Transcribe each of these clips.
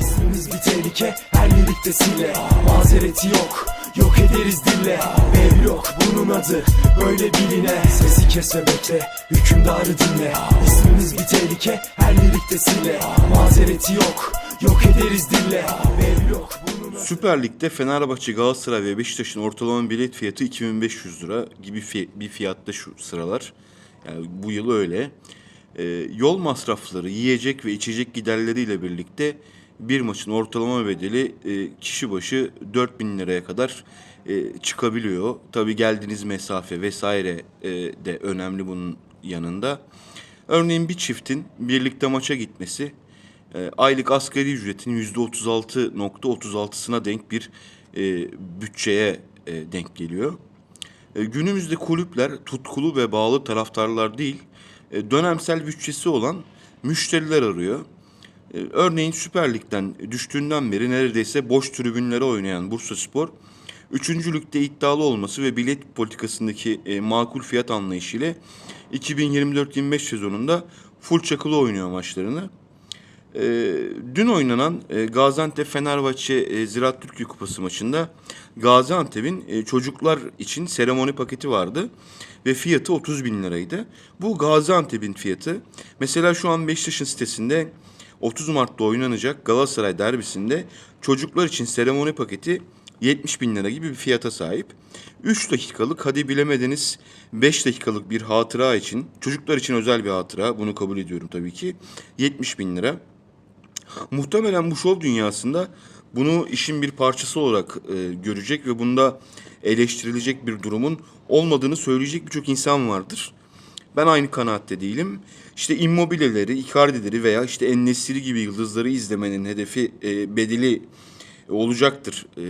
İsmimiz bir tehlike her lirikte sille Mazereti yok yok ederiz dille. Ev yok bunun adı böyle biline. Sesi kes ve bekle hükümdarı dinle. İsmimiz bir tehlike her lirikte sille Mazereti yok yok ederiz dille. Ev yok bunun adı. Süper Lig'de Fenerbahçe, Galatasaray ve Beşiktaş'ın ortalama bilet fiyatı 2500 lira gibi bir fiyatta şu sıralar. Yani bu yıl öyle. Ee, yol masrafları, yiyecek ve içecek giderleriyle birlikte bir maçın ortalama bedeli e, kişi başı 4000 liraya kadar e, çıkabiliyor. Tabii geldiğiniz mesafe vesaire e, de önemli bunun yanında. Örneğin bir çiftin birlikte maça gitmesi e, aylık asgari ücretin %36.36'sına denk bir e, bütçeye e, denk geliyor. E, günümüzde kulüpler tutkulu ve bağlı taraftarlar değil, e, dönemsel bütçesi olan müşteriler arıyor. E, örneğin Süper Lig'den düştüğünden beri neredeyse boş tribünlere oynayan Bursaspor, üçüncülükte iddialı olması ve bilet politikasındaki e, makul fiyat anlayışıyla 2024-25 sezonunda full çakılı oynuyor maçlarını. E, dün oynanan e, Gaziantep Fenerbahçe e, Ziraat Türkiye Kupası maçında Gaziantep'in e, çocuklar için seremoni paketi vardı ve fiyatı 30 bin liraydı. Bu Gaziantep'in fiyatı. Mesela şu an Beşiktaş'ın sitesinde 30 Mart'ta oynanacak Galatasaray derbisinde çocuklar için seremoni paketi 70 bin lira gibi bir fiyata sahip. 3 dakikalık hadi bilemediniz 5 dakikalık bir hatıra için çocuklar için özel bir hatıra bunu kabul ediyorum tabii ki 70 bin lira. Muhtemelen bu şov dünyasında bunu işin bir parçası olarak e, görecek ve bunda eleştirilecek bir durumun olmadığını söyleyecek birçok insan vardır. Ben aynı kanaatte değilim. İşte immobileleri, Icardi'leri veya işte Ennesiri gibi yıldızları izlemenin hedefi e, bedeli olacaktır e,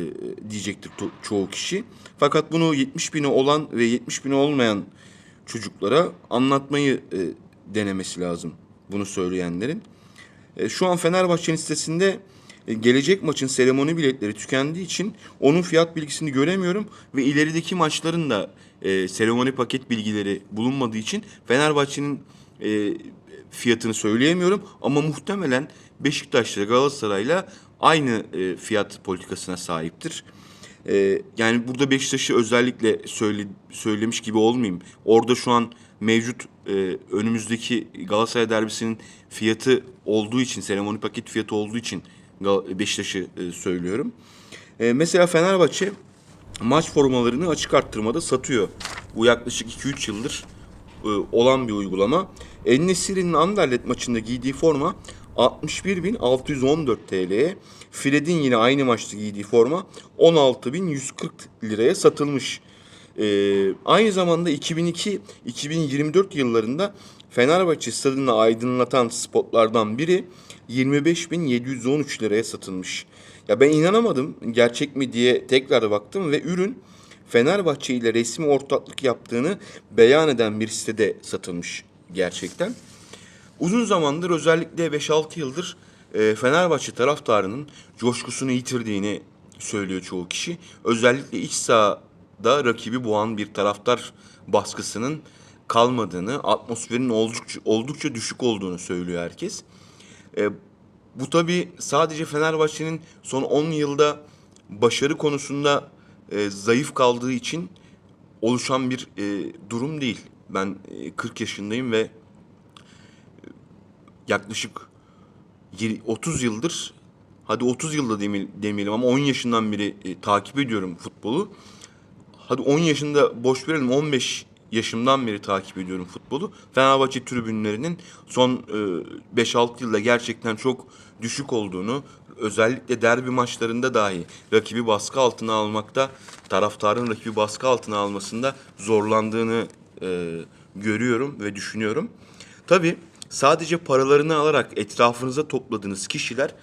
diyecektir çoğu kişi. Fakat bunu 70 bini olan ve 70 bini olmayan çocuklara anlatmayı e, denemesi lazım bunu söyleyenlerin. E, Şu an Fenerbahçe'nin sitesinde e, gelecek maçın seremoni biletleri tükendiği için onun fiyat bilgisini göremiyorum ve ilerideki maçların da e, seremoni paket bilgileri bulunmadığı için Fenerbahçe'nin fiyatını söyleyemiyorum ama muhtemelen Beşiktaş'la Galatasaray'la aynı fiyat politikasına sahiptir. E, yani burada Beşiktaş'ı özellikle söyle, söylemiş gibi olmayayım. Orada şu an mevcut e, önümüzdeki Galatasaray derbisinin fiyatı olduğu için, seremoni paket fiyatı olduğu için Beşiktaş'ı e, söylüyorum. E, mesela Fenerbahçe maç formalarını açık arttırmada satıyor. Bu yaklaşık 2-3 yıldır e, olan bir uygulama. Ennesiri'nin Anderlet maçında giydiği forma 61.614 TL'ye. Fred'in yine aynı maçta giydiği forma 16.140 liraya satılmış. Ee, aynı zamanda 2002-2024 yıllarında Fenerbahçe stadını aydınlatan spotlardan biri 25.713 liraya satılmış. Ya ben inanamadım gerçek mi diye tekrar baktım ve ürün Fenerbahçe ile resmi ortaklık yaptığını beyan eden bir sitede satılmış gerçekten. Uzun zamandır özellikle 5-6 yıldır e, Fenerbahçe taraftarının coşkusunu yitirdiğini söylüyor çoğu kişi. Özellikle iç sahada rakibi boğan bir taraftar baskısının kalmadığını, atmosferin oldukça, oldukça düşük olduğunu söylüyor herkes. E, bu tabii sadece Fenerbahçe'nin son 10 yılda başarı konusunda e, zayıf kaldığı için oluşan bir e, durum değil. Ben e, 40 yaşındayım ve yaklaşık yir- 30 yıldır hadi 30 yılda demey- demeyelim ama 10 yaşından beri e, takip ediyorum futbolu. Hadi 10 yaşında boş verelim 15 yaşımdan beri takip ediyorum futbolu. Fenerbahçe tribünlerinin son e, 5-6 yılda gerçekten çok düşük olduğunu özellikle derbi maçlarında dahi rakibi baskı altına almakta taraftarın rakibi baskı altına almasında zorlandığını e, görüyorum ve düşünüyorum. Tabii sadece paralarını alarak etrafınıza topladığınız kişiler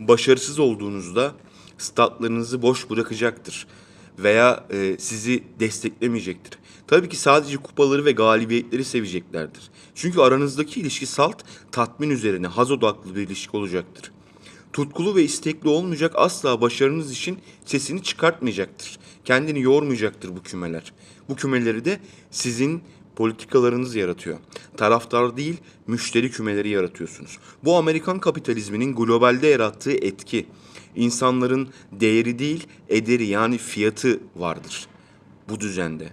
başarısız olduğunuzda statlarınızı boş bırakacaktır veya e, sizi desteklemeyecektir. Tabii ki sadece kupaları ve galibiyetleri seveceklerdir. Çünkü aranızdaki ilişki salt, tatmin üzerine haz odaklı bir ilişki olacaktır. Tutkulu ve istekli olmayacak asla başarınız için sesini çıkartmayacaktır. Kendini yormayacaktır bu kümeler. Bu kümeleri de sizin politikalarınız yaratıyor. Taraftar değil, müşteri kümeleri yaratıyorsunuz. Bu Amerikan kapitalizminin globalde yarattığı etki. İnsanların değeri değil, ederi yani fiyatı vardır bu düzende.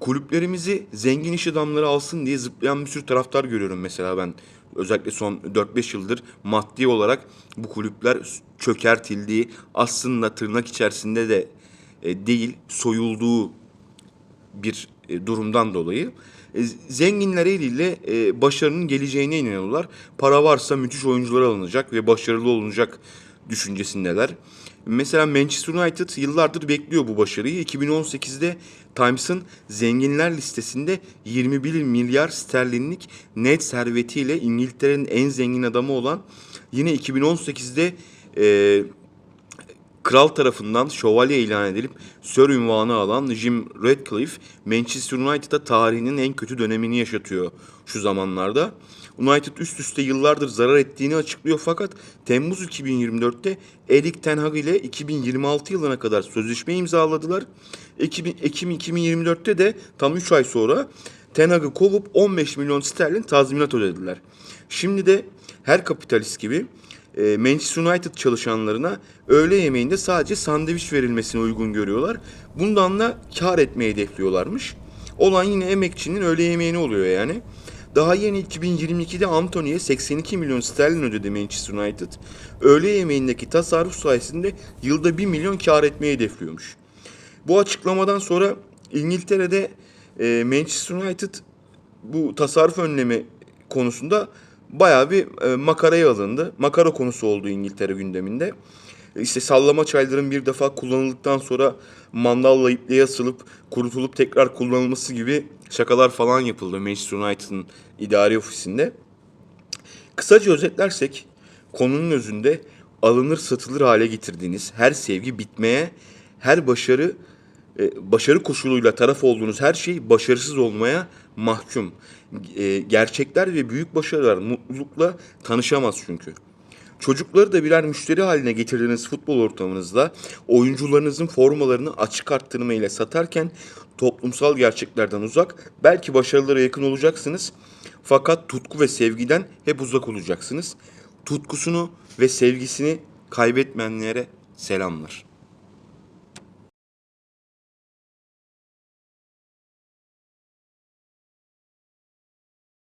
Kulüplerimizi zengin iş adamları alsın diye zıplayan bir sürü taraftar görüyorum mesela ben. Özellikle son 4-5 yıldır maddi olarak bu kulüpler çökertildiği aslında tırnak içerisinde de e, değil soyulduğu bir durumdan dolayı e, zenginler eliyle e, başarının geleceğine inanıyorlar. Para varsa müthiş oyuncular alınacak ve başarılı olunacak düşüncesindeler. Mesela Manchester United yıllardır bekliyor bu başarıyı. 2018'de Times'ın zenginler listesinde 21 milyar sterlinlik net servetiyle İngiltere'nin en zengin adamı olan yine 2018'de e, kral tarafından şövalye ilan edilip Sir ünvanı alan Jim Ratcliffe Manchester United'a tarihinin en kötü dönemini yaşatıyor şu zamanlarda. United üst üste yıllardır zarar ettiğini açıklıyor fakat Temmuz 2024'te Erik Ten Hag ile 2026 yılına kadar sözleşme imzaladılar. Ekim, Ekim 2024'te de tam 3 ay sonra Ten Hag'ı kovup 15 milyon sterlin tazminat ödediler. Şimdi de her kapitalist gibi e, Manchester United çalışanlarına öğle yemeğinde sadece sandviç verilmesini uygun görüyorlar. Bundan da kar etmeyi hedefliyorlarmış. Olan yine emekçinin öğle yemeğini oluyor yani. Daha yeni 2022'de Anthony'ye 82 milyon sterlin ödedi Manchester United. Öğle yemeğindeki tasarruf sayesinde yılda 1 milyon kar etmeyi hedefliyormuş. Bu açıklamadan sonra İngiltere'de e, Manchester United bu tasarruf önlemi konusunda bayağı bir e, makaraya alındı. Makara konusu oldu İngiltere gündeminde. E, İşte sallama çayların bir defa kullanıldıktan sonra mandalla ipliğe asılıp kurutulup tekrar kullanılması gibi şakalar falan yapıldı Manchester United'ın idari ofisinde. Kısaca özetlersek konunun özünde alınır satılır hale getirdiğiniz her sevgi bitmeye, her başarı e, başarı koşuluyla taraf olduğunuz her şey başarısız olmaya mahkum. E, gerçekler ve büyük başarılar mutlulukla tanışamaz çünkü. Çocukları da birer müşteri haline getirdiğiniz futbol ortamınızda oyuncularınızın formalarını açık arttırmayla satarken toplumsal gerçeklerden uzak belki başarılara yakın olacaksınız. Fakat tutku ve sevgiden hep uzak olacaksınız. Tutkusunu ve sevgisini kaybetmeyenlere selamlar.